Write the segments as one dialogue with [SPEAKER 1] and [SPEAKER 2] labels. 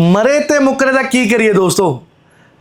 [SPEAKER 1] ਮਰੇ ਤੇ ਮੁੱਕਰੇ ਦਾ ਕੀ ਕਰੀਏ ਦੋਸਤੋ?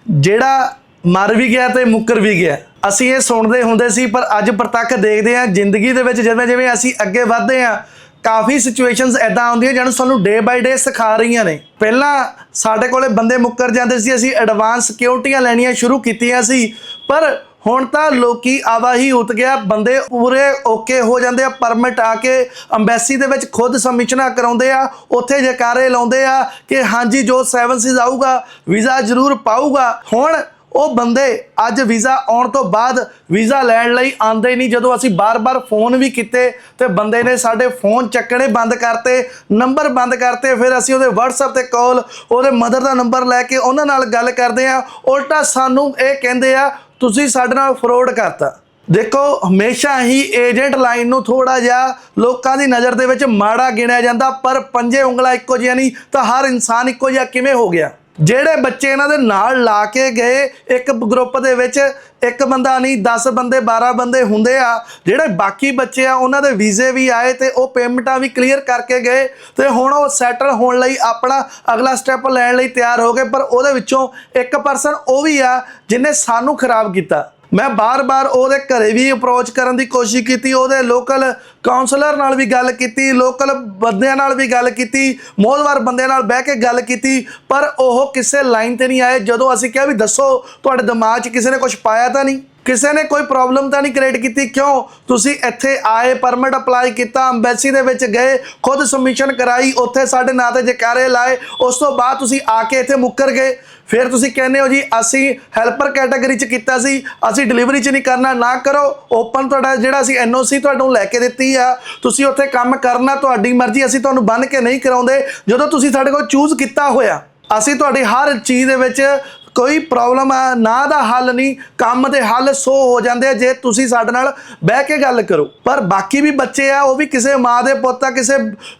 [SPEAKER 1] ਜਿਹੜਾ ਮਰ ਵੀ ਗਿਆ ਤੇ ਮੁੱਕਰ ਵੀ ਗਿਆ। ਅਸੀਂ ਇਹ ਸੁਣਦੇ ਹੁੰਦੇ ਸੀ, ਪਰ ਅੱਜ ਪ੍ਰਤੱਖ ਦੇਖਦੇ ਹਾਂ, ਜ਼ਿੰਦਗੀ ਦੇ ਵਿੱਚ ਜਿਵੇਂ ਜਿਵੇਂ ਅਸੀਂ ਅੱਗੇ ਵਧਦੇ ਹਾਂ, ਕਾਫੀ ਸਿਚੁਏਸ਼ਨਸ ਐਦਾਂ ਆਉਂਦੀਆਂ ਜਿਹਨੂੰ ਸਾਨੂੰ ਡੇ ਬਾਈ ਡੇ ਸਿਖਾ ਰਹੀਆਂ ਨੇ। ਪਹਿਲਾਂ ਸਾਡੇ ਕੋਲੇ ਬੰਦੇ ਮੁੱਕਰ ਜਾਂਦੇ ਸੀ, ਅਸੀਂ ਐਡਵਾਂਸ ਸਿਕਿਉਰਟੀਆਂ ਲੈਣੀਆਂ ਸ਼ੁਰੂ ਕੀਤੀਆਂ ਸੀ, ਪਰ ਹੁਣ ਤਾਂ ਲੋਕੀ ਆਵਾਹੀ ਉਤ ਗਿਆ, ਬੰਦੇ ਪੂਰੇ ਓਕੇ ਹੋ ਜਾਂਦੇ ਆ ਪਰਮਿਟ ਆ ਕੇ ਅੰਬੈਸੀ ਦੇ ਵਿੱਚ ਖੁਦ ਸਮੀਚਨਾ ਕਰਾਉਂਦੇ ਆ, ਉੱਥੇ ਜਕਾਰੇ ਲਾਉਂਦੇ ਆ ਕਿ ਹਾਂਜੀ, ਜੋ 7 ਸੀਜ਼ ਆਊਗਾ, ਵੀਜ਼ਾ ਜ਼ਰੂਰ ਪਾਊਗਾ। ਹੁਣ ਉਹ ਬੰਦੇ ਅੱਜ ਵੀਜ਼ਾ ਆਉਣ ਤੋਂ ਬਾਅਦ ਵੀਜ਼ਾ ਲੈਣ ਲਈ ਆਂਦੇ ਨਹੀਂ, ਜਦੋਂ ਅਸੀਂ ਬਾਰ-ਬਾਰ ਫੋਨ ਵੀ ਕੀਤੇ ਤੇ ਬੰਦੇ ਨੇ ਸਾਡੇ ਫੋਨ ਚੱਕਣੇ ਬੰਦ ਕਰਤੇ ਨੰਬਰ ਬੰਦ ਕਰਤੇ, ਫਿਰ ਅਸੀਂ ਉਹਦੇ WhatsApp ਤੇ ਕਾਲ ਉਹਦੇ ਮਦਰ ਦਾ ਨੰਬਰ ਲੈ ਕੇ ਉਹਨਾਂ ਨਾਲ ਗੱਲ ਕਰਦੇ ਆ, ਉਲਟਾ ਸਾਨੂੰ ਇਹ ਕਹਿੰਦੇ ਆ ਤੁਸੀਂ ਸਾਡੇ ਨਾਲ ਫਰੋਡ ਕਰਤਾ। ਦੇਖੋ, ਹਮੇਸ਼ਾ ਹੀ ਏਜੰਟ ਲਾਈਨ ਨੂੰ ਥੋੜਾ ਜਿਹਾ ਲੋਕਾਂ ਦੀ ਨਜ਼ਰ ਦੇ ਵਿੱਚ ਮਾੜਾ ਗਿਣਿਆ ਜਾਂਦਾ, ਪਰ ਪੰਜੇ ਉਂਗਲਾਂ ਇੱਕੋ ਜਿਹੀਆਂ ਨਹੀਂ, ਤਾਂ ਹਰ ਇਨਸਾਨ ਇੱਕੋ ਜਿਹਾ ਕਿਵੇਂ ਹੋ ਗਿਆ? ਜਿਹੜੇ ਬੱਚੇ ਇਹਨਾਂ ਦੇ ਨਾਲ ਲਾ ਕੇ ਗਏ, ਇੱਕ ਗਰੁੱਪ ਦੇ ਵਿੱਚ ਇੱਕ ਬੰਦਾ ਨਹੀਂ 10 ਬੰਦੇ 12 ਬੰਦੇ ਹੁੰਦੇ ਆ, ਜਿਹੜੇ ਬਾਕੀ ਬੱਚੇ ਆ, ਉਹਨਾਂ ਦੇ ਵੀਜ਼ੇ ਵੀ ਆਏ ਤੇ ਉਹ ਪੇਮੈਂਟਾਂ ਵੀ ਕਲੀਅਰ ਕਰਕੇ ਗਏ ਤੇ ਹੁਣ ਉਹ ਸੈਟਲ ਹੋਣ ਲਈ ਆਪਣਾ ਅਗਲਾ ਸਟੈਪ ਲੈਣ ਲਈ ਤਿਆਰ ਹੋ ਗਏ, ਪਰ ਉਹਦੇ ਵਿੱਚੋਂ ਇੱਕ ਪਰਸਨ ਉਹ ਵੀ ਆ ਜਿਨੇ ਸਾਨੂੰ ਖਰਾਬ ਕੀਤਾ। ਮੈਂ ਬਾਰ-ਬਾਰ ਉਹਦੇ ਘਰੇ ਵੀ ਅਪਰੋਚ ਕਰਨ ਦੀ ਕੋਸ਼ਿਸ਼ ਕੀਤੀ, ਉਹਦੇ ਲੋਕਲ ਕਾਉਂਸਲਰ ਨਾਲ ਵੀ ਗੱਲ ਕੀਤੀ ਲੋਕਲ ਬੰਦਿਆਂ ਨਾਲ ਵੀ ਗੱਲ ਕੀਤੀ, ਮੋਹਲਵਾਰ ਬੰਦਿਆਂ ਨਾਲ ਬਹਿ ਕੇ ਗੱਲ ਕੀਤੀ, ਪਰ ਉਹ ਕਿਸੇ ਲਾਈਨ ਤੇ ਨਹੀਂ ਆਏ। ਜਦੋਂ ਅਸੀਂ ਕਿਹਾ ਵੀ ਦੱਸੋ, ਤੁਹਾਡੇ ਦਿਮਾਗ 'ਚ ਕਿਸੇ ਨੇ ਕੁਝ ਪਾਇਆ ਤਾਂ ਨਹੀਂ? ਕਿਸੇ ਨੇ ਕੋਈ ਪ੍ਰੋਬਲਮ ਤਾਂ ਨਹੀਂ ਕ੍ਰੀਏਟ ਕੀਤੀ? ਕਿਉਂ? ਤੁਸੀਂ ਇੱਥੇ ਆਏ ਪਰਮਿਟ ਅਪਲਾਈ ਕੀਤਾ ਐਮਬੈਸੀ ਦੇ ਵਿੱਚ ਗਏ, ਖੁਦ ਸਬਮਿਸ਼ਨ ਕਰਾਈ, ਉੱਥੇ ਸਾਡੇ ਨਾਂ ਤੇ ਜਕਾਰੇ ਲਾਏ, ਉਸ ਤੋਂ ਬਾਅਦ ਤੁਸੀਂ ਆ ਕੇ ਇੱਥੇ ਮੁੱਕਰ ਗਏ। ਫਿਰ ਤੁਸੀਂ ਕਹਿੰਦੇ ਹੋ ਜੀ, ਅਸੀਂ ਹੈਲਪਰ ਕੈਟਾਗਰੀ ਚ ਕੀਤਾ ਸੀ, ਅਸੀਂ ਡਿਲੀਵਰੀ ਚ ਨਹੀਂ ਕਰਨਾ, ਨਾ ਕਰੋ ਓਪਨ ਤੁਹਾਡਾ ਜਿਹੜਾ ਅਸੀਂ ਐਨਓਸੀ ਤੁਹਾਨੂੰ ਲੈ ਕੇ ਦਿੱਤੀ ਆ, ਤੁਸੀਂ ਉੱਥੇ ਕੰਮ ਕਰਨਾ, ਤੁਹਾਡੀ ਮਰਜ਼ੀ, ਅਸੀਂ ਤੁਹਾਨੂੰ ਬੰਨ ਕੇ ਨਹੀਂ ਕਰਾਉਂਦੇ। ਜਦੋਂ ਤੁਸੀਂ ਸਾਡੇ ਕੋਲ ਚੂਜ਼ ਕੀਤਾ ਹੋਇਆ, ਅਸੀਂ ਤੁਹਾਡੀ ਹਰ ਚੀਜ਼ ਦੇ ਵਿੱਚ ਕੋਈ ਪ੍ਰੋਬਲਮ ਆ, ਨਾ ਦਾ ਹੱਲ ਨਹੀਂ, ਕੰਮ ਦੇ ਹੱਲ ਸੋ ਹੋ ਜਾਂਦੇ ਆ ਜੇ ਤੁਸੀਂ ਸਾਡੇ ਨਾਲ ਬਹਿ ਕੇ ਗੱਲ ਕਰੋ। ਪਰ ਬਾਕੀ ਵੀ ਬੱਚੇ ਆ, ਉਹ ਵੀ ਕਿਸੇ ਮਾਂ ਦੇ ਪੁੱਤ ਆ, ਕਿਸੇ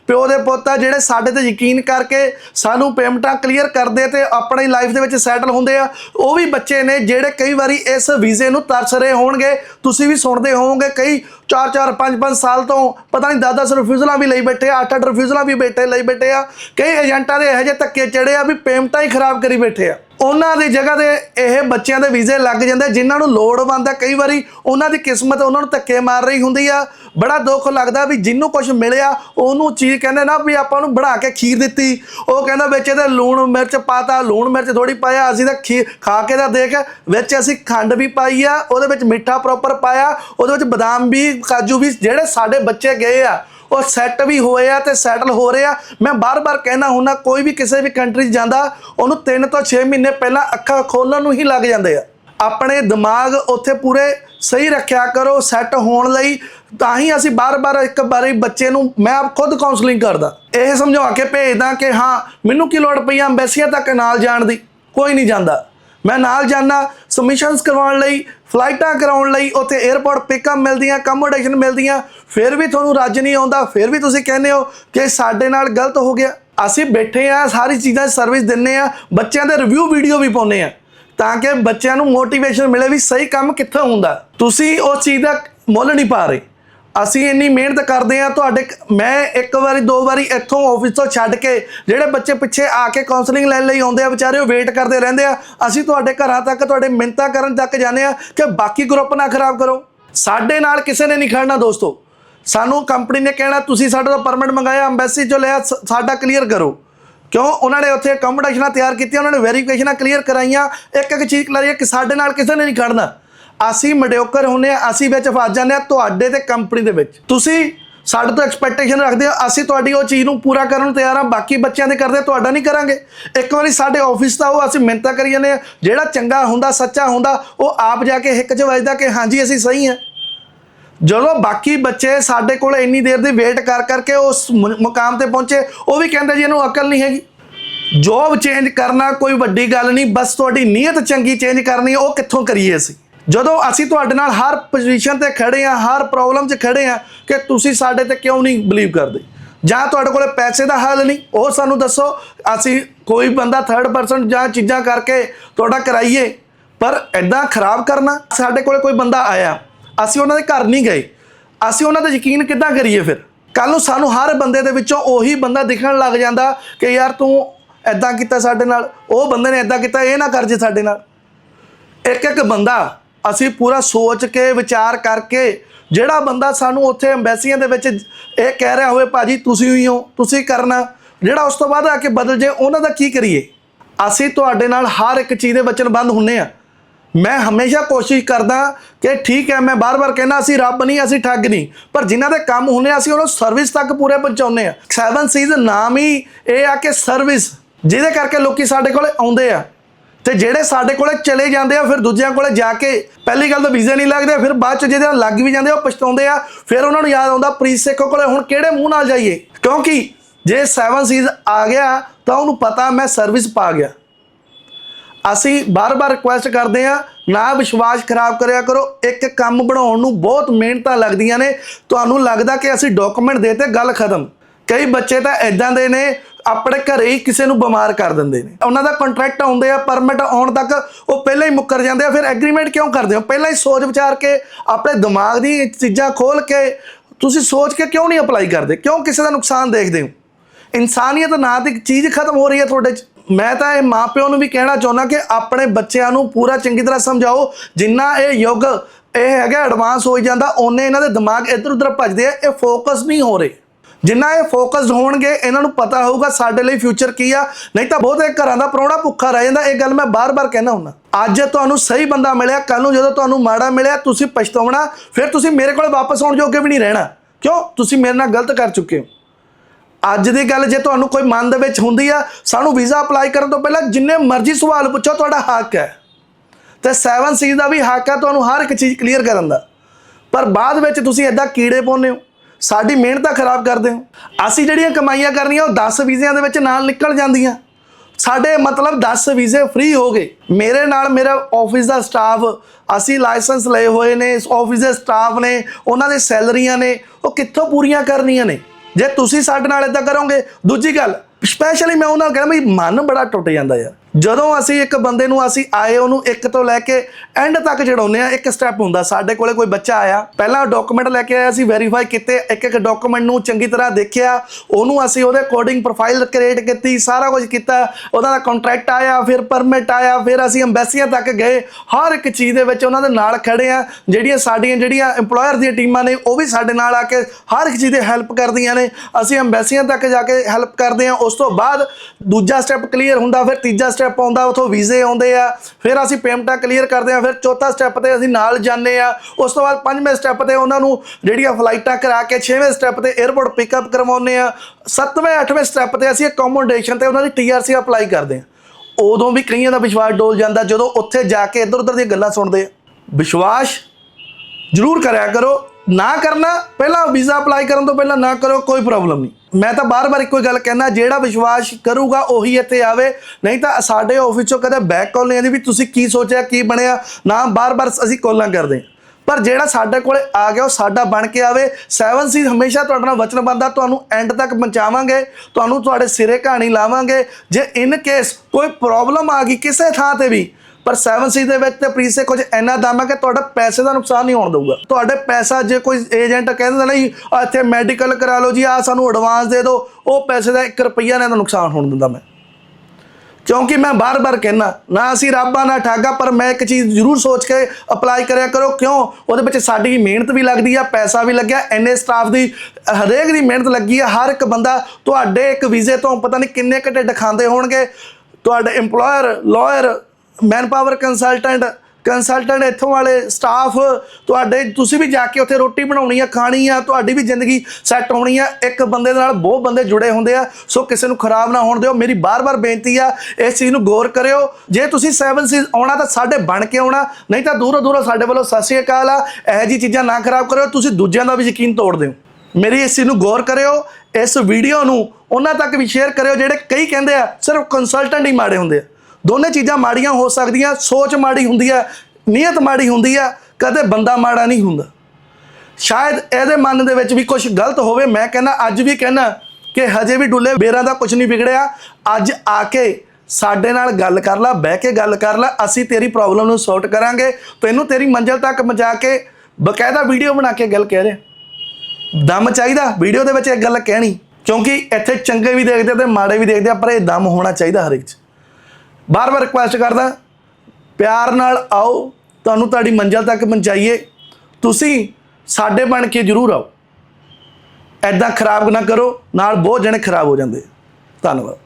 [SPEAKER 1] ਪਿਓ ਦੇ ਪੁੱਤ ਆ, ਜਿਹੜੇ ਸਾਡੇ ਤੇ ਯਕੀਨ ਕਰਕੇ ਸਾਨੂੰ ਪੇਮੈਂਟਾਂ ਕਲੀਅਰ ਕਰਦੇ ਤੇ ਆਪਣੀ ਲਾਈਫ ਦੇ ਵਿੱਚ ਸੈਟਲ ਹੁੰਦੇ ਆ, ਉਹ ਵੀ ਬੱਚੇ ਨੇ ਜਿਹੜੇ ਕਈ ਵਾਰੀ ਇਸ ਵੀਜ਼ੇ ਨੂੰ ਤਰਸ ਰਹੇ ਹੋਣਗੇ। ਤੁਸੀਂ ਵੀ ਸੁਣਦੇ ਹੋਵੋਗੇ, ਕਈ 4 4 5 5 ਸਾਲ ਤੋਂ ਪਤਾ ਨਹੀਂ 10 10 ਰਿਫਿਊਜ਼ਲਾਂ ਵੀ ਲਈ ਬੈਠੇ ਆ 8 8 ਰਿਫਿਊਜ਼ਲਾਂ ਵੀ ਬੈਠੇ, ਲਈ ਬੈਠੇ ਆ। ਕਈ ਏਜੰਟਾਂ ਦੇ ਇਹੋ ਜਿਹੇ ਧੱਕੇ ਚੜੇ ਆ ਵੀ ਪੇਮੈਂਟਾਂ ਹੀ ਖਰਾਬ ਕਰੀ ਬੈਠੇ ਆ। ਉਹਨਾਂ ਦੀ ਜਗ੍ਹਾ ਤੇ ਇਹ ਬੱਚਿਆਂ ਦੇ ਵੀਜ਼ੇ ਲੱਗ ਜਾਂਦੇ ਜਿਨ੍ਹਾਂ ਨੂੰ ਲੋੜ ਬੰਦਾ ਕਈ ਵਾਰੀ ਉਹਨਾਂ ਦੀ ਕਿਸਮਤ ਉਹਨਾਂ ਨੂੰ ਧੱਕੇ ਮਾਰ ਰਹੀ ਹੁੰਦੀ ਆ। ਬੜਾ ਦੁੱਖ ਲੱਗਦਾ ਵੀ ਜਿੰਨੂੰ ਕੁਝ ਮਿਲਿਆ, ਉਹਨੂੰ ਚੀਜ਼ ਕਹਿੰਦੇ ਨਾ ਵੀ ਆਪਾਂ ਨੂੰ ਬਣਾ ਕੇ ਖੀਰ ਦਿੱਤੀ। ਉਹ ਕਹਿੰਦਾ ਵਿੱਚ ਇਹਦੇ ਲੂਣ ਮਿਰਚ ਪਾਤਾ, ਲੂਣ ਮਿਰਚ ਥੋੜੀ ਪਾਇਆ, ਅਸੀਂ ਤਾਂ ਖੀ ਖਾ ਕੇ ਤਾਂ ਦੇਖ, ਵਿੱਚ ਅਸੀਂ ਖੰਡ ਵੀ ਪਾਈ ਆ, ਉਹਦੇ ਵਿੱਚ ਮਿੱਠਾ ਪ੍ਰੋਪਰ ਪਾਇਆ, ਉਹਦੇ ਵਿੱਚ ਬਦਾਮ ਵੀ, ਕਾਜੂ ਵੀ, ਜਿਹੜੇ ਸਾਡੇ ਬੱਚੇ ਗਏ ਆ ਉਹ ਸੈੱਟ ਵੀ ਹੋਏ ਆ ਤੇ ਸੈਟਲ ਹੋ ਰਹੇ ਆ। ਮੈਂ ਬਾਰ-ਬਾਰ ਕਹਿਣਾ ਹੁੰਦਾ ਕੋਈ ਵੀ ਕਿਸੇ ਵੀ ਕੰਟਰੀ 'ਚ ਜਾਂਦਾ, ਉਹਨੂੰ 3 ਤੋਂ 6 ਮਹੀਨੇ ਪਹਿਲਾਂ ਅੱਖਾਂ ਖੋਲਣ ਨੂੰ ਹੀ ਲੱਗ ਜਾਂਦੇ ਆ। ਆਪਣੇ ਦਿਮਾਗ ਉੱਥੇ ਪੂਰੇ ਸਹੀ ਰੱਖਿਆ ਕਰੋ ਸੈੱਟ ਹੋਣ ਲਈ। ਤਾਂ ਹੀ ਅਸੀਂ ਬਾਰ-ਬਾਰ ਇੱਕ ਵਾਰੀ ਬੱਚੇ ਨੂੰ, ਮੈਂ ਆਪ ਖੁਦ ਕਾਉਂਸਲਿੰਗ ਕਰਦਾ। ਇਹ ਸਮਝਾ ਕੇ ਭੇਜਦਾ ਕਿ ਹਾਂ, ਮੈਨੂੰ ਕੀ ਲੋੜ ਪਈ ਆ ਐਮਬੈਸੀਆਂ ਤੱਕ ਨਾਲ ਜਾਣ ਦੀ? ਕੋਈ ਨਹੀਂ ਜਾਂਦਾ। ਮੈਂ ਨਾਲ ਜਾਣਾ ਸਬਮਿਸ਼ਨਸ ਕਰਵਾਉਣ ਲਈ ਫਲਾਈਟਾਂ ਕਰਾਉਣ ਲਈ ਉੱਥੇ 에어ਪੋਰਟ ਪਿਕਅਪ ਮਿਲਦੀਆਂ ਅਕਮੋਡੇਸ਼ਨ ਮਿਲਦੀਆਂ, ਫਿਰ ਵੀ ਤੁਹਾਨੂੰ ਰੱਜ ਨਹੀਂ ਆਉਂਦਾ, ਫਿਰ ਵੀ ਤੁਸੀਂ ਕਹਿੰਦੇ ਹੋ ਕਿ ਸਾਡੇ ਨਾਲ ਗਲਤ ਹੋ ਗਿਆ। ਅਸੀਂ ਬੈਠੇ ਆ ਸਾਰੀ ਚੀਜ਼ਾਂ ਸਰਵਿਸ ਦਿੰਨੇ ਆ ਬੱਚਿਆਂ ਦੇ ਰਿਵਿਊ ਵੀਡੀਓ ਵੀ ਪਾਉਨੇ ਆ ਤਾਂ ਕਿ ਬੱਚਿਆਂ ਨੂੰ ਮੋਟੀਵੇਸ਼ਨ ਮਿਲੇ ਵੀ ਸਹੀ ਕੰਮ ਕਿੱਥੇ ਹੁੰਦਾ। ਤੁਸੀਂ ਉਸ ਚੀਜ਼ ਦਾ ਮੁੱਲ ਨਹੀਂ ਪਾ ਰਹੇ। ਅਸੀਂ ਇੰਨੀ ਮਿਹਨਤ ਕਰਦੇ ਆ ਤੁਹਾਡੇ ਮੈਂ ਇੱਕ ਵਾਰੀ, ਦੋ ਵਾਰੀ ਇੱਥੋਂ ਆਫਿਸ ਤੋਂ ਛੱਡ ਕੇ ਜਿਹੜੇ ਬੱਚੇ ਪਿੱਛੇ ਆ ਕੇ ਕਾਉਂਸਲਿੰਗ ਲੈਣ ਲਈ ਆਉਂਦੇ ਆ, ਵਿਚਾਰੇ ਉਹ ਵੇਟ ਕਰਦੇ ਰਹਿੰਦੇ ਆ। ਅਸੀਂ ਤੁਹਾਡੇ ਘਰਾਂ ਤੱਕ, ਤੁਹਾਡੇ ਮਿੰਤਾ ਕਰਨ ਤੱਕ ਜਾਂਦੇ ਆ ਕਿ ਬਾਕੀ ਗਰੁੱਪ ਨਾ ਖਰਾਬ ਕਰੋ। ਸਾਡੇ ਨਾਲ ਕਿਸੇ ਨੇ ਨਹੀਂ ਖੜਨਾ ਦੋਸਤੋ। ਸਾਨੂੰ ਕੰਪਨੀ ਨੇ ਕਹਿਣਾ, ਤੁਸੀਂ ਸਾਡੇ ਤੋਂ ਪਰਮਿਟ ਮੰਗਾਇਆ ਐਮਬੈਸੀ ਚੋਂ ਲਿਆ, ਸ- ਸਾਡਾ ਕਲੀਅਰ ਕਰੋ। ਕਿਉਂ? ਉਹਨਾਂ ਨੇ ਉੱਥੇ ਅਕਮੋਡੇਸ਼ਨਾਂ ਤਿਆਰ ਕੀਤੀਆਂ, ਉਹਨਾਂ ਨੇ ਵੈਰੀਫਿਕੇਸ਼ਨਾਂ ਕਲੀਅਰ ਕਰਾਈਆਂ। ਇੱਕ ਇੱਕ ਚੀਜ਼ ਕਲੀਅਰ ਕਿ ਸਾਡੇ ਨਾਲ ਕਿਸੇ ਨੇ ਨਹੀਂ ਖੜਨਾ। ਅਸੀਂ ਮਡਿਓਕਰ ਹੁੰਨੇ ਆ ਅਸੀਂ ਵਿੱਚ ਫਸ ਜਾਂਦੇ ਆ ਤੁਹਾਡੇ ਤੇ ਕੰਪਨੀ ਦੇ ਵਿੱਚ। ਤੁਸੀਂ ਸਾਡੇ ਤੋਂ ਐਕਸਪੈਕਟੇਸ਼ਨ ਰੱਖਦੇ ਹੋ ਅਸੀਂ ਤੁਹਾਡੀ ਉਹ ਚੀਜ਼ ਨੂੰ ਪੂਰਾ ਕਰਨ ਨੂੰ ਤਿਆਰ ਆ ਬਾਕੀ ਬੱਚਿਆਂ ਦੇ ਕਰਦੇ ਤੁਹਾਡਾ ਨਹੀਂ ਕਰਾਂਗੇ। ਇੱਕ ਵਾਰੀ ਸਾਡੇ ਆਫਿਸ ਦਾ ਉਹ ਅਸੀਂ ਮਿਹਨਤਾਂ ਕਰੀ ਜਾਂਦੇ ਆ ਜਿਹੜਾ ਚੰਗਾ ਹੁੰਦਾ ਸੱਚਾ ਹੁੰਦਾ ਉਹ ਆਪ ਜਾ ਕੇ ਹਿੱਕ 'ਚ ਵੱਜਦਾ ਕਿ ਹਾਂਜੀ ਅਸੀਂ ਸਹੀ ਹਾਂ। ਜਦੋਂ ਬਾਕੀ ਬੱਚੇ ਸਾਡੇ ਕੋਲ ਇੰਨੀ ਦੇਰ ਦੀ ਵੇਟ ਕਰ ਕਰਕੇ ਉਸ ਮੁਕਾਮ ਤੇ ਪਹੁੰਚੇ ਉਹ ਵੀ ਕਹਿੰਦੇ ਜੀ ਇਹਨੂੰ ਅਕਲ ਨਹੀਂ ਹੈਗੀ। ਜੋਬ ਚੇਂਜ ਕਰਨਾ ਕੋਈ ਵੱਡੀ ਗੱਲ ਨਹੀਂ ਬਸ ਤੁਹਾਡੀ ਨੀਅਤ ਚੰਗੀ ਚੇਂਜ ਕਰਨੀ ਹੈ, ਉਹ ਕਿੱਥੋਂ ਕਰੀਏ ਅਸੀਂ? ਜਦੋਂ ਅਸੀਂ ਤੁਹਾਡੇ ਨਾਲ ਹਰ ਪੋਜੀਸ਼ਨ ਤੇ ਖੜੇ ਆ ਹਰ ਪ੍ਰੋਬਲਮ 'ਚ ਖੜੇ ਆ ਕਿ ਤੁਸੀਂ ਸਾਡੇ ਤੇ ਕਿਉਂ ਨਹੀਂ ਬਲੀਵ ਕਰਦੇ? ਜਾਂ ਤੁਹਾਡੇ ਕੋਲੇ ਪੈਸੇ ਦਾ ਹੱਲ ਨਹੀਂ, ਉਹ ਸਾਨੂੰ ਦੱਸੋ, ਅਸੀਂ ਕੋਈ ਬੰਦਾ ਥਰਡ ਪਰਸਨ ਜਾਂ ਚੀਜ਼ਾਂ ਕਰਕੇ ਤੁਹਾਡਾ ਕਰਾਈਏ, ਪਰ ਐਦਾਂ ਖਰਾਬ ਕਰਨਾ, ਸਾਡੇ ਕੋਲੇ ਕੋਈ ਬੰਦਾ ਆਇਆ, ਅਸੀਂ ਉਹਨਾਂ ਦੇ ਘਰ ਨਹੀਂ ਗਏ, ਅਸੀਂ ਉਹਨਾਂ ਤੇ ਯਕੀਨ ਕਿੱਦਾਂ ਕਰੀਏ ਫਿਰ? ਕੱਲ ਨੂੰ ਸਾਨੂੰ ਹਰ ਬੰਦੇ ਦੇ ਵਿੱਚੋਂ ਉਹੀ ਬੰਦਾ ਦਿਖਣ ਲੱਗ ਜਾਂਦਾ ਕਿ ਯਾਰ ਤੂੰ ਐਦਾਂ ਕੀਤਾ ਸਾਡੇ ਨਾਲ, ਉਹ ਬੰਦੇ ਨੇ ਐਦਾਂ ਕੀਤਾ, ਇਹ ਨਾ ਕਰ ਜੇ ਸਾਡੇ ਨਾਲ। ਇੱਕ ਇੱਕ ਬੰਦਾ ਅਸੀਂ ਪੂਰਾ ਸੋਚ ਕੇ, ਵਿਚਾਰ ਕਰਕੇ ਜਿਹੜਾ ਬੰਦਾ ਸਾਨੂੰ ਉੱਥੇ ਐਮਬੈਸੀਆਂ ਦੇ ਵਿੱਚ ਇਹ ਕਹਿ ਰਿਹਾ ਹੋਵੇ, ਭਾਜੀ ਤੁਸੀਂ ਹੀ ਹੋ, ਤੁਸੀਂ ਕਰਨਾ। ਜਿਹੜਾ ਉਸ ਤੋਂ ਬਾਅਦ ਆ ਕੇ ਬਦਲ ਜੇ, ਉਹਨਾਂ ਦਾ ਕੀ ਕਰੀਏ? ਅਸੀਂ ਤੁਹਾਡੇ ਨਾਲ ਹਰ ਇੱਕ ਚੀਜ਼ ਦੇ ਵਚਨਬੰਦ ਹੁੰਨੇ ਆ। ਮੈਂ ਹਮੇਸ਼ਾ ਕੋਸ਼ਿਸ਼ ਕਰਦਾ ਕਿ ਠੀਕ ਹੈ, ਮੈਂ ਬਾਰ-ਬਾਰ ਕਹਿੰਦਾ, ਅਸੀਂ ਰੱਬ ਨਹੀਂ, ਅਸੀਂ ਠੱਗ ਨਹੀਂ। ਪਰ ਜਿਨ੍ਹਾਂ ਦੇ ਕੰਮ ਹੁੰਨੇ ਅਸੀਂ ਉਹਨਾਂ ਸਰਵਿਸ ਤੱਕ ਪੂਰੇ ਪਹੁੰਚਾਉਂਦੇ ਆ। ਸੈਵਨ ਸੀਜ਼ ਨਾਮ ਹੀ ਇਹ ਆ ਕਿ ਸਰਵਿਸ ਜਿਹਦੇ ਕਰਕੇ ਲੋਕੀ ਸਾਡੇ ਕੋਲ ਆਉਂਦੇ ਆ। ਤੇ ਜਿਹੜੇ ਸਾਡੇ ਕੋਲੇ ਚਲੇ ਜਾਂਦੇ ਆ, ਫਿਰ ਦੂਜਿਆਂ ਕੋਲੇ ਜਾ ਕੇ ਪਹਿਲੀ ਗੱਲ ਤਾਂ ਵੀਜ਼ੇ ਨਹੀਂ ਲੱਗਦੇ, ਫਿਰ ਬਾਅਦ ਚ ਜਿਹਦੇ ਨਾਲ ਲੱਗ ਵੀ ਜਾਂਦੇ ਉਹ ਪਛਤਾਉਂਦੇ ਆ, ਫਿਰ ਉਹਨਾਂ ਨੂੰ ਯਾਦ ਆਉਂਦਾ ਪ੍ਰੀਤ ਸੇਖੋ ਕੋਲੇ, ਹੁਣ ਕਿਹੜੇ ਮੂੰਹ ਨਾਲ ਜਾਈਏ? ਕਿਉਂਕਿ ਜੇ 7 ਸੀਜ਼ ਆ ਗਿਆ, ਤਾਂ ਉਹਨੂੰ ਪਤਾ ਮੈਂ ਸਰਵਿਸ ਪਾ ਗਿਆ। ਅਸੀਂ ਬਾਰ-ਬਾਰ ਰਿਕੁਐਸਟ ਕਰਦੇ ਆ, ਨਾ ਵਿਸ਼ਵਾਸ ਖਰਾਬ ਕਰਿਆ ਕਰੋ, ਇੱਕ ਕੰਮ ਬਣਾਉਣ ਨੂੰ ਬਹੁਤ ਮਿਹਨਤਾਂ ਲੱਗਦੀਆਂ ਨੇ, ਤੁਹਾਨੂੰ ਲੱਗਦਾ ਕਿ ਅਸੀਂ ਡਾਕੂਮੈਂਟ ਦੇਤੇ ਗੱਲ ਖਤਮ। ਕਈ ਬੱਚੇ ਤਾਂ ਇਦਾਂ ਦੇ ਨੇ ਆਪਣੇ ਘਰੇ ਹੀ ਕਿਸੇ ਨੂੰ ਬਿਮਾਰ ਕਰ ਦਿੰਦੇ ਨੇ। ਉਹਨਾਂ ਦਾ ਕੰਟਰੈਕਟ ਆਉਂਦੇ ਆ ਪਰਮਿਟ ਆਉਣ ਤੱਕ ਉਹ ਪਹਿਲਾਂ ਹੀ ਮੁੱਕਰ ਜਾਂਦੇ ਆ, ਫਿਰ ਐਗਰੀਮੈਂਟ ਕਿਉਂ ਕਰਦੇ ਹੋ? ਪਹਿਲਾਂ ਹੀ ਸੋਚ ਵਿਚਾਰ ਕੇ ਆਪਣੇ ਦਿਮਾਗ ਦੀ ਚੀਜ਼ਾਂ ਖੋਲ ਕੇ ਤੁਸੀਂ ਸੋਚ ਕੇ ਕਿਉਂ ਨਹੀਂ ਅਪਲਾਈ ਕਰਦੇ? ਕਿਉਂ ਕਿਸੇ ਦਾ ਨੁਕਸਾਨ ਦੇਖਦੇ ਹੋ? ਇਨਸਾਨੀਅਤ ਨਾਂ ਦੀ ਇੱਕ ਚੀਜ਼ ਖਤਮ ਹੋ ਰਹੀ ਹੈ ਤੁਹਾਡੇ ਚ। ਮੈਂ ਤਾਂ ਇਹ ਮਾਪਿਆਂ ਨੂੰ ਵੀ ਕਹਿਣਾ ਚਾਹੁੰਦਾ ਕਿ ਆਪਣੇ ਬੱਚਿਆਂ ਨੂੰ ਪੂਰਾ ਚੰਗੀ ਤਰ੍ਹਾਂ ਸਮਝਾਓ। ਜਿੰਨਾ ਇਹ ਯੁੱਗ ਇਹ ਹੈਗਾ ਐਡਵਾਂਸ ਹੋਈ ਜਾਂਦਾ, ਓਨੇ ਇਹਨਾਂ ਦੇ ਦਿਮਾਗ ਇੱਧਰ ਉੱਧਰ ਭੱਜਦੇ ਆ, ਇਹ ਫੋਕਸ ਨਹੀਂ ਹੋ ਰਹੇ। ਜਿੰਨਾ ਇਹ ਫੋਕਸਡ ਹੋਣਗੇ, ਇਹਨਾਂ ਨੂੰ ਪਤਾ ਹੋਊਗਾ ਸਾਡੇ ਲਈ ਫਿਊਚਰ ਕੀ ਆ। ਨਹੀਂ ਤਾਂ ਬਹੁਤੇ ਘਰਾਂ ਦਾ ਪ੍ਰਾਹੁਣਾ ਭੁੱਖਾ ਰਹਿ ਜਾਂਦਾ। ਇਹ ਗੱਲ ਮੈਂ ਬਾਰ-ਬਾਰ ਕਹਿਣਾ ਹੁੰਦਾ। ਅੱਜ ਤੁਹਾਨੂੰ ਸਹੀ ਬੰਦਾ ਮਿਲਿਆ ਕੱਲ ਨੂੰ ਜਦੋਂ ਤੁਹਾਨੂੰ ਮਾੜਾ ਮਿਲਿਆ, ਤੁਸੀਂ ਪਛਤਾਉਣਾ, ਫਿਰ ਤੁਸੀਂ ਮੇਰੇ ਕੋਲ ਵਾਪਸ ਆਉਣ ਜੋਗੇ ਵੀ ਨਹੀਂ ਰਹਿਣਾ। ਕਿਉਂ? ਤੁਸੀਂ ਮੇਰੇ ਨਾਲ ਗਲਤ ਕਰ ਚੁੱਕੇ ਹੋ। ਅੱਜ ਦੀ ਗੱਲ ਜੇ ਤੁਹਾਨੂੰ ਕੋਈ ਮਨ ਦੇ ਵਿੱਚ ਹੁੰਦੀ ਆ, ਸਾਨੂੰ ਵੀਜ਼ਾ ਅਪਲਾਈ ਕਰਨ ਤੋਂ ਪਹਿਲਾਂ ਜਿੰਨੇ ਮਰਜ਼ੀ ਸਵਾਲ ਪੁੱਛੋ, ਤੁਹਾਡਾ ਹੱਕ ਹੈ। ਤੇ 7 ਸੀ ਦਾ ਵੀ ਹੱਕ ਹੈ ਤੁਹਾਨੂੰ ਹਰ ਇੱਕ ਚੀਜ਼ ਕਲੀਅਰ ਕਰਨ ਦਾ। ਪਰ ਬਾਅਦ ਵਿੱਚ ਤੁਸੀਂ ਐਦਾਂ ਕੀੜੇ ਪਾਉਂਦੇ ਹੋ। ਸਾਡੀ ਮਿਹਨਤਾਂ ਖਰਾਬ ਕਰਦੇ ਹੋ। ਅਸੀਂ ਜਿਹੜੀਆਂ ਕਮਾਈਆਂ ਕਰਨੀਆਂ, ਉਹ 10 ਵੀਜ਼ਿਆਂ ਦੇ ਵਿੱਚ ਨਾਲ ਨਿਕਲ ਜਾਂਦੀਆਂ। ਸਾਡੇ ਮਤਲਬ 10 ਵੀਜ਼ੇ ਫ੍ਰੀ ਹੋ ਗਏ। ਮੇਰੇ ਨਾਲ ਮੇਰਾ ਆਫਿਸ ਦਾ ਸਟਾਫ ਅਸੀਂ ਲਾਇਸੈਂਸ ਲਏ ਹੋਏ ਨੇ ਇਸ ਆਫਿਸ ਦੇ ਸਟਾਫ ਨੇ, ਉਹਨਾਂ ਦੇ ਸੈਲਰੀਆਂ ਨੇ, ਉਹ ਕਿੱਥੋਂ ਪੂਰੀਆਂ ਕਰਨੀਆਂ ਨੇ? ਜੇ ਤੁਸੀਂ ਸਾਡੇ ਨਾਲ ਇਦਾਂ ਕਰੋਗੇ, ਦੂਜੀ ਗੱਲ ਸਪੈਸ਼ਲੀ ਮੈਂ ਉਹਨਾਂ ਨੂੰ ਕਹਿੰਦਾ ਵੀ ਮਨ ਬੜਾ ਟੁੱਟ ਜਾਂਦਾ ਯਾਰ। ਜਦੋਂ ਅਸੀਂ ਇੱਕ ਬੰਦੇ ਨੂੰ ਅਸੀਂ ਆਏ, ਉਹਨੂੰ ਇੱਕ ਤੋਂ ਲੈ ਕੇ ਐਂਡ ਤੱਕ ਚੜਾਉਂਦੇ ਆ ਇੱਕ ਸਟੈਪ ਹੁੰਦਾ। ਸਾਡੇ ਕੋਲੇ ਕੋਈ ਬੱਚਾ ਆਇਆ, ਪਹਿਲਾਂ ਡਾਕੂਮੈਂਟ ਲੈ ਕੇ ਆਇਆ ਅਸੀਂ ਵੈਰੀਫਾਈ ਕੀਤੇ, ਇੱਕ ਇੱਕ ਡਾਕੂਮੈਂਟ ਨੂੰ ਚੰਗੀ ਤਰ੍ਹਾਂ ਦੇਖਿਆ। ਉਹਨੂੰ ਅਸੀਂ ਉਹਦੇ ਅਕੋਰਡਿੰਗ ਪ੍ਰੋਫਾਈਲ ਕ੍ਰੀਏਟ ਕੀਤੀ, ਸਾਰਾ ਕੁਝ ਕੀਤਾ। ਉਹਦਾ ਦਾ ਕੰਟਰੈਕਟ ਆਇਆ, ਫਿਰ ਪਰਮਿਟ ਆਇਆ, ਫਿਰ ਅਸੀਂ ਐਮਬੈਸੀਆਂ ਤੱਕ ਗਏ। ਹਰ ਇੱਕ ਚੀਜ਼ ਦੇ ਵਿੱਚ ਉਹਨਾਂ ਦੇ ਨਾਲ ਖੜੇ ਆ ਜਿਹੜੀਆਂ ਸਾਡੀਆਂ ਜਿਹੜੀਆਂ EMPLOYER ਦੀਆਂ ਟੀਮਾਂ ਨੇ, ਉਹ ਵੀ ਸਾਡੇ ਨਾਲ ਆ ਕੇ ਹਰ ਇੱਕ ਚੀਜ਼ ਦੇ ਹੈਲਪ ਕਰਦੀਆਂ ਨੇ। ਅਸੀਂ ਐਮਬੈਸੀਆਂ ਤੱਕ ਜਾ ਕੇ ਹੈਲਪ ਕਰਦੇ ਆ ਉਸ ਤੋਂ ਬਾਅਦ ਦੂਜਾ ਸਟੈਪ ਕਲੀਅਰ ਹੁੰਦਾ, ਫਿਰ ਤੀਜਾ ਸਟੈਪ ਆਉਂਦਾ, ਉਥੋਂ ਵੀਜ਼ੇ ਆਉਂਦੇ ਆ। ਫਿਰ ਅਸੀਂ ਪੇਮੈਂਟਾਂ ਕਲੀਅਰ ਕਰਦੇ ਆ, ਫਿਰ ਚੌਥਾ ਸਟੈਪ ਤੇ ਅਸੀਂ ਨਾਲ ਜਾਂਦੇ ਆ। ਉਸ ਤੋਂ ਬਾਅਦ ਪੰਜਵੇਂ ਸਟੈਪ ਤੇ ਉਹਨਾਂ ਨੂੰ ਜਿਹੜੀਆਂ ਫਲਾਈਟਾਂ ਕਰਾ ਕੇ ਛੇਵੇਂ ਸਟੈਪ ਤੇ 에ਅਰਪੋਰਟ ਪਿਕਅਪ ਕਰਵਾਉਂਦੇ ਆ। ਸੱਤਵੇਂ, ਅੱਠਵੇਂ ਸਟੈਪ ਤੇ ਅਸੀਂ ਅਕੋਮੋਡੇਸ਼ਨ ਤੇ ਉਹਨਾਂ ਦੀ ਟੀਆਰਸੀ ਅਪਲਾਈ ਕਰਦੇ ਆ। ਉਦੋਂ ਵੀ ਕਈਆਂ ਦਾ ਵਿਸ਼ਵਾਸ ਡੋਲ ਜਾਂਦਾ, ਜਦੋਂ ਉੱਥੇ ਜਾ ਕੇ ਇੱਧਰ ਉੱਧਰ ਦੀਆਂ ਗੱਲਾਂ ਸੁਣਦੇ ਆ। ਵਿਸ਼ਵਾਸ ਜ਼ਰੂਰ ਕਰਿਆ ਕਰੋ। ਨਾ ਕਰਨਾ, ਪਹਿਲਾਂ ਵੀਜ਼ਾ ਅਪਲਾਈ ਕਰਨ ਤੋਂ ਪਹਿਲਾਂ ਨਾ ਕਰੋ, ਕੋਈ ਪ੍ਰੋਬਲਮ ਨਹੀਂ। ਮੈਂ ਤਾਂ ਬਾਰ-ਬਾਰ ਇੱਕੋ ਹੀ ਗੱਲ ਕਹਿਣਾ ਜਿਹੜਾ ਵਿਸ਼ਵਾਸ ਕਰੂਗਾ ਉਹੀ ਇੱਥੇ ਆਵੇ। ਨਹੀਂ ਤਾਂ ਸਾਡੇ ਆਫਿਸ ਚੋਂ ਕਦੇ ਬੈਕ ਕਾਲ ਨਹੀਂ ਆਉਂਦੀ ਵੀ ਤੁਸੀਂ ਕੀ ਸੋਚਿਆ, ਕੀ ਬਣਿਆ। ਨਾ ਬਾਰ-ਬਾਰ ਅਸੀਂ ਕਾਲਾਂ ਕਰਦੇ ਪਰ ਜਿਹੜਾ ਸਾਡੇ ਕੋਲੇ ਆ ਗਿਆ, ਉਹ ਸਾਡਾ ਬਣ ਕੇ ਆਵੇ। 7 ਸੀ ਹਮੇਸ਼ਾ ਤੁਹਾਡੇ ਨਾਲ ਵਚਨਬੰਦ ਆ ਤੁਹਾਨੂੰ ਐਂਡ ਤੱਕ ਪਹੁੰਚਾਵਾਂਗੇ। ਤੁਹਾਨੂੰ ਤੁਹਾਡੇ ਸਿਰੇ ਕਹਾਣੀ ਲਾਵਾਂਗੇ। ਜੇ ਇਨ ਕੇਸ ਕੋਈ ਪ੍ਰੋਬਲਮ ਆ ਗਈ ਕਿਸੇ ਥਾਂ ਤੇ ਵੀ ਪਰ 7 ਸੀ ਦੇ ਵਿੱਚ ਤੇ ਪ੍ਰੀਸ ਤੇ ਕੁਝ ਇੰਨਾ ਦਮ ਹੈ ਕਿ ਤੁਹਾਡਾ ਪੈਸੇ ਦਾ ਨੁਕਸਾਨ ਨਹੀਂ ਹੋਣ ਦਊਗਾ। ਤੁਹਾਡੇ ਪੈਸਾ ਜੇ ਕੋਈ ਏਜੰਟ ਕਹਿੰਦਾ ਨਹੀਂ ਇੱਥੇ ਮੈਡੀਕਲ ਕਰਾ ਲਓ ਜੀ, ਆ ਸਾਨੂੰ ਐਡਵਾਂਸ ਦੇ ਦਿਓ, ਉਹ ਪੈਸੇ ਦਾ 1 ਰੁਪਈਆ ਨੇ ਦਾ ਨੁਕਸਾਨ ਹੋਣ ਦਿੰਦਾ ਮੈਂ। ਕਿਉਂਕਿ ਮੈਂ ਬਾਰ-ਬਾਰ ਕਹਿਣਾ ਨਾ ਅਸੀਂ ਰੱਬਾ, ਨਾ ਠਾਗਾ, ਪਰ ਮੈਂ ਇੱਕ ਚੀਜ਼ ਜ਼ਰੂਰ ਸੋਚ ਕੇ ਅਪਲਾਈ ਕਰਿਆ ਕਰੋ। ਕਿਉਂ? ਉਹਦੇ ਵਿੱਚ ਸਾਡੀ ਮਿਹਨਤ ਵੀ ਲੱਗਦੀ ਆ, ਪੈਸਾ ਵੀ ਲੱਗਿਆ ਐਨੇ ਸਟਾਫ ਦੀ, ਹਰੇਕ ਦੀ ਮਿਹਨਤ ਲੱਗੀ ਆ। ਹਰ ਇੱਕ ਬੰਦਾ ਤੁਹਾਡੇ ਇੱਕ ਵੀਜ਼ੇ ਤੋਂ ਪਤਾ ਨਹੀਂ ਕਿੰਨੇ ਕੁ ਢਿੱਡ ਖਾਂਦੇ ਹੋਣਗੇ। ਤੁਹਾਡੇ EMPLOYER lawyer manpower consultant consultant ਇੱਥੋਂ ਵਾਲੇ ਸਟਾਫ ਤੁਹਾਡੇ, ਤੁਸੀਂ ਵੀ ਜਾ ਕੇ ਉੱਥੇ ਰੋਟੀ ਬਣਾਉਣੀ ਆ, ਖਾਣੀ ਆ, ਤੁਹਾਡੀ ਵੀ ਜ਼ਿੰਦਗੀ ਸੈੱਟ ਹੋਣੀ ਆ। ਇੱਕ ਬੰਦੇ ਦੇ ਨਾਲ ਬਹੁਤ ਬੰਦੇ ਜੁੜੇ ਹੁੰਦੇ ਆ, ਸੋ ਕਿਸੇ ਨੂੰ ਖਰਾਬ ਨਾ ਹੋਣ ਦਿਓ। ਮੇਰੀ ਬਾਰ-ਬਾਰ ਬੇਨਤੀ ਆ, ਇਸ ਚੀਜ਼ ਨੂੰ ਗੌਰ ਕਰਿਓ। ਜੇ ਤੁਸੀਂ 7 ਸੀਜ਼ ਆਉਣਾ ਤਾਂ ਸਾਡੇ ਬਣ ਕੇ ਆਉਣਾ, ਨਹੀਂ ਤਾਂ ਦੂਰੋਂ ਦੂਰੋਂ ਸਾਡੇ ਵੱਲੋਂ ਸਤਿ ਸ਼੍ਰੀ ਅਕਾਲ ਆ, ਇਹੋ ਜੀ ਚੀਜ਼ਾਂ ਨਾ ਖਰਾਬ ਕਰਿਓ, ਤੁਸੀਂ ਦੂਜਿਆਂ ਦਾ ਵੀ ਯਕੀਨ ਤੋੜ ਦਿਓ। ਮੇਰੀ ਇਸ ਚੀਜ਼ ਨੂੰ ਗੌਰ ਕਰਿਓ, ਇਸ ਵੀਡੀਓ ਨੂੰ ਉਹਨਾਂ ਤੱਕ ਵੀ ਸ਼ੇਅਰ ਕਰਿਓ, ਜਿਹੜੇ ਕਈ ਕਹਿੰਦੇ ਆ, ਸਿਰਫ ਕੰਸਲਟੈਂਟ ਹੀ ਮਾੜੇ ਹੁੰਦੇ ਆ। ਦੋਨੇ ਚੀਜ਼ਾਂ ਮਾੜੀਆਂ ਹੋ ਸਕਦੀਆਂ, ਸੋਚ ਮਾੜੀ ਹੁੰਦੀ ਆ ਨੀਅਤ ਮਾੜੀ ਹੁੰਦੀ ਆ ਕਦੇ ਬੰਦਾ ਮਾੜਾ ਨਹੀਂ ਹੁੰਦਾ। ਸ਼ਾਇਦ ਇਹਦੇ ਮਨ ਦੇ ਵਿੱਚ ਵੀ ਕੁਝ ਗਲਤ ਹੋਵੇ, ਮੈਂ ਕਹਿੰਦਾ, ਅੱਜ ਵੀ ਕਹਿੰਦਾ ਕਿ ਹਜੇ ਵੀ ਡੁੱਲੇ ਬੇਰਾਂ ਦਾ ਕੁਝ ਨਹੀਂ ਵਿਗੜਿਆ। ਅੱਜ ਆ ਕੇ ਸਾਡੇ ਨਾਲ ਗੱਲ ਕਰ ਲੈ, ਬਹਿ ਕੇ ਗੱਲ ਕਰ ਲੈ, ਅਸੀਂ ਤੇਰੀ ਪ੍ਰੋਬਲਮ ਨੂੰ ਸੌਰਟ ਕਰਾਂਗੇ। ਤੈਨੂੰ ਤੇਰੀ ਮੰਜ਼ਿਲ ਤੱਕ ਪਹੁੰਚਾ ਕੇ ਬਕਾਇਦਾ ਵੀਡੀਓ ਬਣਾ ਕੇ ਗੱਲ ਕਹਿ ਰਹੇ ਦਮ ਚਾਹੀਦਾ ਵੀਡੀਓ ਦੇ ਵਿੱਚ ਇਹ ਗੱਲ ਕਹਿਣੀ। ਕਿਉਂਕਿ ਇੱਥੇ ਚੰਗੇ ਵੀ ਦੇਖਦੇ ਆ ਤੇ ਮਾੜੇ ਵੀ ਦੇਖਦੇ ਆ, ਪਰ ਇਹ ਦਮ ਹੋਣਾ ਚਾਹੀਦਾ ਹਰ ਇੱਕ 'ਚ। ਬਾਰ-ਬਾਰ ਰਿਕੁਐਸਟ ਕਰਦਾ, ਪਿਆਰ ਨਾਲ ਆਓ, ਤੁਹਾਨੂੰ ਤੁਹਾਡੀ ਮੰਜ਼ਿਲ ਤੱਕ ਪਹੁੰਚਾਈਏ। ਤੁਸੀਂ ਸਾਡੇ ਬਣ ਕੇ ਜ਼ਰੂਰ ਆਓ। ਐਦਾਂ ਖਰਾਬ ਨਾ ਕਰੋ, ਨਾਲ ਬਹੁਤ ਜਣੇ ਖਰਾਬ ਹੋ ਜਾਂਦੇ। ਧੰਨਵਾਦ।